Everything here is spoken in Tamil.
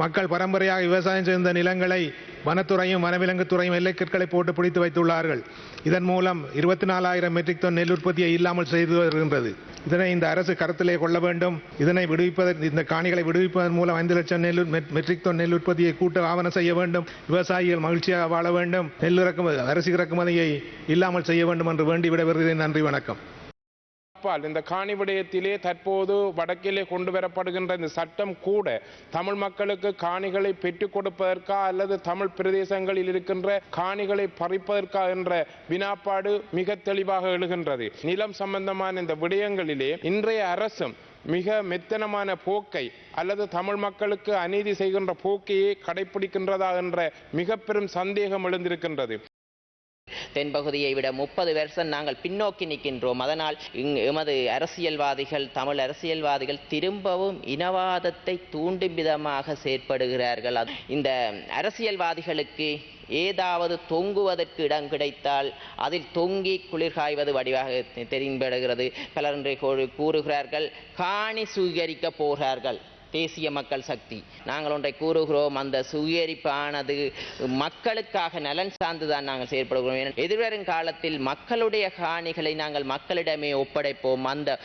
மக்கள் பரம்பரையாக விவசாயம் செய்த நிலங்களை வனத்துறையும் வனவிலங்குத்துறையும் எல்லைக்கற்களை போட்டு பிடித்து வைத்துள்ளார்கள். இதன் மூலம் இருபத்தி நாலாயிரம் மெட்ரிக் டன் நெல் உற்பத்தியை இல்லாமல் செய்து வருகின்றது. இதனை இந்த அரசு கருத்திலே கொள்ள வேண்டும். இதனை விடுவிப்பதற்கு இந்த காணிகளை விடுவிப்பதன் மூலம் ஐந்து லட்சம் நெல் மெட்ரிக் டன் நெல் உற்பத்தியை கூட்ட ஆவணம் செய்ய வேண்டும். விவசாயிகள் மகிழ்ச்சியாக வாழ வேண்டும். நெல் இறக்குமதி அரிசி இறக்குமதியை இல்லாமல் செய்ய வேண்டும் என்று வேண்டி வருகிறேன் நன்றி வணக்கம். அப்பால் இந்த காணி விடயத்திலே தற்போது வடக்கிலே கொண்டு வரப்படுகின்ற இந்த சட்டம் கூட தமிழ் மக்களுக்கு காணிகளை பெற்றுக் கொடுப்பதற்கா அல்லது தமிழ் பிரதேசங்களில் இருக்கின்ற காணிகளை பறிப்பதற்கா என்ற வினாப்பாடு மிக தெளிவாக எழுகின்றது. நிலம் சம்பந்தமான இந்த விடயங்களிலே இன்றைய அரசும் மிக மெத்தனமான போக்கை அல்லது தமிழ் மக்களுக்கு அநீதி செய்கின்ற போக்கையே கடைபிடிக்கின்றதா என்ற மிக பெரும் சந்தேகம் எழுந்திருக்கின்றது. தென்பகுதியை விட முப்பது வருஷம் நாங்கள் பின்னோக்கி நிற்கின்றோம். அதனால் எமது அரசியல்வாதிகள் தமிழ் அரசியல்வாதிகள் திரும்பவும் இனவாதத்தை தூண்டும் விதமாக செயற்படுகிறார்கள். இந்த அரசியல்வாதிகளுக்கு ஏதாவது தொங்குவதற்கு இடம் கிடைத்தால் அதில் தொங்கி குளிர் காய்வது வடிவாக தெரிந்துபடுகிறது தென்படுகிறது பலர் கூறுகிறார்கள் காணி சுவீகரிக்க போகிறார்கள். தேசிய மக்கள் சக்தி. நாங்கள் ஒன்றை கூறுகிறோம் அந்த சுயரிப்பானது மக்களுக்காக நலன் சார்ந்துதான் நாங்கள் செயற்படுகிறோம். எதிர்வரும் காலத்தில் மக்களுடைய காணிகளை நாங்கள் மக்களிடமே ஒப்படைப்போம். அந்த